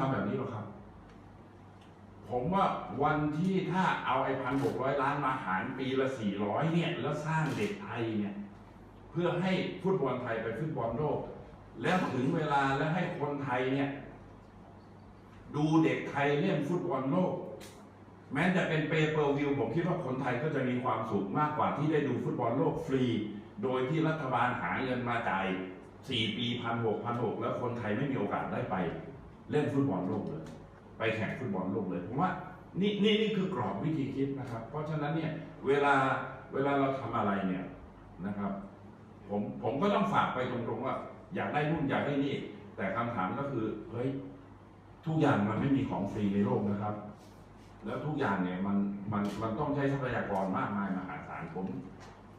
ทำแบบนี้หรอกครับ ผมว่าวันที่ถ้าเอาไอ้พันหกร้อยล้านมาหารปีละสี่ร้อยเนี่ย แล้วสร้างเด็กไทยเนี่ย เพื่อให้ฟุตบอลไทยไปฟุตบอลโลก แล้วถึงเวลาแล้วให้คนไทยเนี่ย ดูเด็กไทยเล่นฟุตบอลโลก แม้จะเป็นเปเปอร์วิวผมคิดว่าคนไทยก็จะมีความสุขมากกว่าที่ได้ดูฟุตบอลโลกฟรี โดยที่รัฐบาลหาเงินมาจ่ายสี่ปีพันหกพันหกแล้วคนไทยไม่มีโอกาสได้ไป เล่นฟุตบอลโลกเลย ไปแข่งฟุตบอลโลกเลยผมว่านี่นี่นี่คือกรอบวิธีคิดนะครับ เพราะฉะนั้นเนี่ยเวลาเวลาเราทำอะไรเนี่ยนะครับผมผมก็ต้องฝากไปตรงๆว่า อยากได้นู่นอยากได้นี่ แต่คำถามก็คือเฮ้ยทุกอย่างมันไม่มีของฟรีในโลกนะครับ แล้วทุกอย่างเนี่ยมันมันมันต้องใช้ทรัพยากรมากมายมหาศาลผม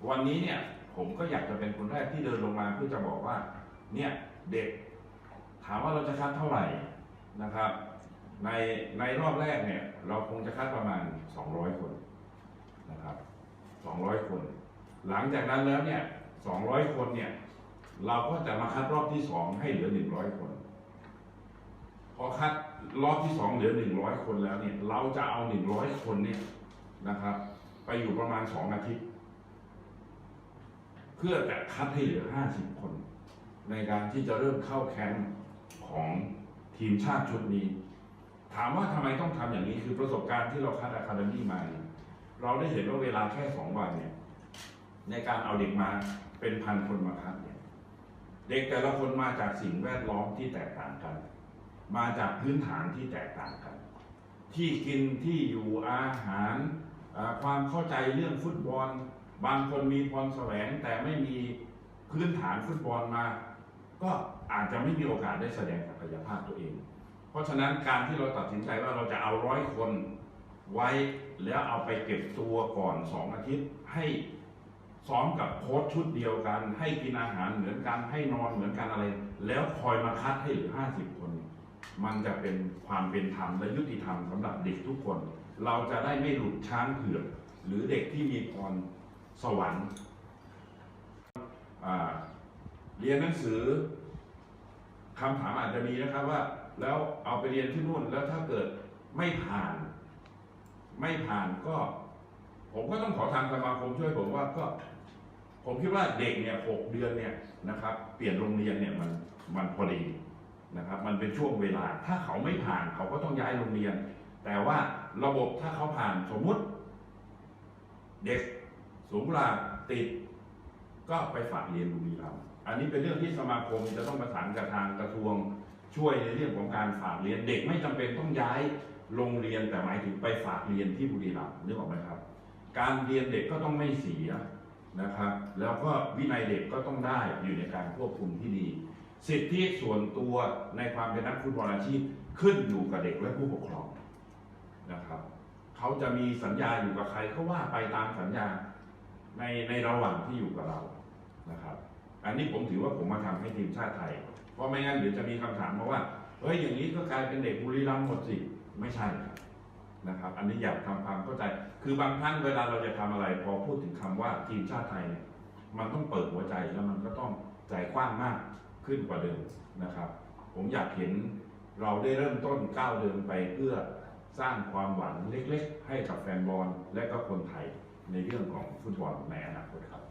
วันนี้เนี่ยผมก็อยากจะเป็นคนแรกที่เดินลงมาเพื่อจะบอกว่า เนี่ยเด็ก ถามว่าเราจะคัดเท่าไหร่ นะครับ ในในรอบแรกเนี่ย เราคงจะคัดประมาณ 200 คนนะครับ 200 คน หลังจากนั้นแล้วเนี่ย 200 คนเนี่ย เราก็จะมาคัดรอบที่ 2 ให้เหลือ 100 คน พอคัดรอบที่ 2 เหลือ 100 คนแล้วเนี่ย เราจะเอา 100 คนเนี่ยนะครับ ไปอยู่ประมาณ 2 อาทิตย์ เพื่อจะคัดให้เหลือ 50 คน ในการที่จะเริ่มเข้าแคมป์ของ ทีมชาติชุดนี้ ถามว่าทำไมต้องทำอย่างนี้คือประสบการณ์ที่เราคัดอะคาเดมี่มาเนี่ยเราได้เห็นว่าเวลาแค่สองวันเนี่ย ในการเอาเด็กมาเป็นพันคนมาคัดเนี่ย เด็กแต่ละคนมาจากสิ่งแวดล้อมที่แตกต่างกัน มาจากพื้นฐานที่แตกต่างกัน ที่กินที่อยู่อาหารความเข้าใจเรื่องฟุตบอล บางคนมีพรแสวงแต่ไม่มีพื้นฐานฟุตบอลมา ก็อาจจะไม่มีโอกาสได้แสดงศักยภาพตัวเอง เพราะฉะนั้นการที่เราตัดสินใจว่าเราจะเอาร้อยคนไว้แล้วเอาไปเก็บตัวก่อนสองอาทิตย์ ให้ซ้อมกับโค้ชชุดเดียวกัน ให้กินอาหารเหมือนกันให้นอนเหมือนกันอะไร แล้วคอยมาคัดให้เหลือห้าสิบคน มันจะเป็นความเป็นธรรมและยุติธรรมสำหรับเด็กทุกคน เราจะได้ไม่หลุดช้างเผือกหรือเด็กที่มีพรสวรรค์ เรียนหนังสือคำถามอาจจะมีนะครับว่า แล้วเอาไปเรียนที่นู่นแล้วถ้าเกิดไม่ผ่าน ไม่ผ่านก็ ผมก็ต้องขอทางสมาคมช่วยผมว่าก็ ผมคิดว่าเด็กเนี่ยหกเดือนเนี่ยนะครับ เปลี่ยนโรงเรียนเนี่ยมันมันพอดีนะครับ มันเป็นช่วงเวลา ถ้าเขาไม่ผ่านเขาก็ต้องย้ายโรงเรียน แต่ว่าระบบถ้าเขาผ่านสมมุติ เด็กสูงกว่าติด ก็ไปฝากเรียนบุรีรัมย์ อันนี้เป็นเรื่องที่สมาคมจะต้องประสานกับทางกระทรวงช่วยในเรื่องของการฝากเรียนเด็กไม่จำเป็นต้องย้ายโรงเรียนแต่หมายถึงไปฝากเรียนที่บุรีรัมย์นึกออกไหมครับ การเรียนเด็กก็ต้องไม่เสียนะครับ แล้วก็วินัยเด็กก็ต้องได้อยู่ในการควบคุมที่ดี สิทธิส่วนตัวในความเป็นนักฟุตบอลอาชีพขึ้นอยู่กับเด็กและผู้ปกครองนะครับเขาจะมีสัญญาอยู่กับใครก็ว่าไปตามสัญญาในในระหว่างที่อยู่กับเรานะครับ อันนี้ผมถือว่าผมมาทำให้ทีมชาติไทย เพราะไม่งั้นเดี๋ยวจะมีคำถามมาว่าเฮ้ยอย่างนี้ก็กลายเป็นเด็กบุรีรัมย์หมดสิไม่ใช่ครับนะครับ อันนี้อยากทำความเข้าใจ คือบางครั้งเวลาเราจะทำอะไร พอพูดถึงคำว่าทีมชาติไทยเนี่ยมันต้องเปิดหัวใจแล้วมันก็ต้องใจกว้างมากขึ้นกว่าเดิมนะครับ ผมอยากเห็นเราได้เริ่มต้นก้าวเดินไปเพื่อสร้างความหวังเล็ก ๆ ให้กับแฟนบอลและก็คนไทยในเรื่องของฟุตบอลในอนาคตครับ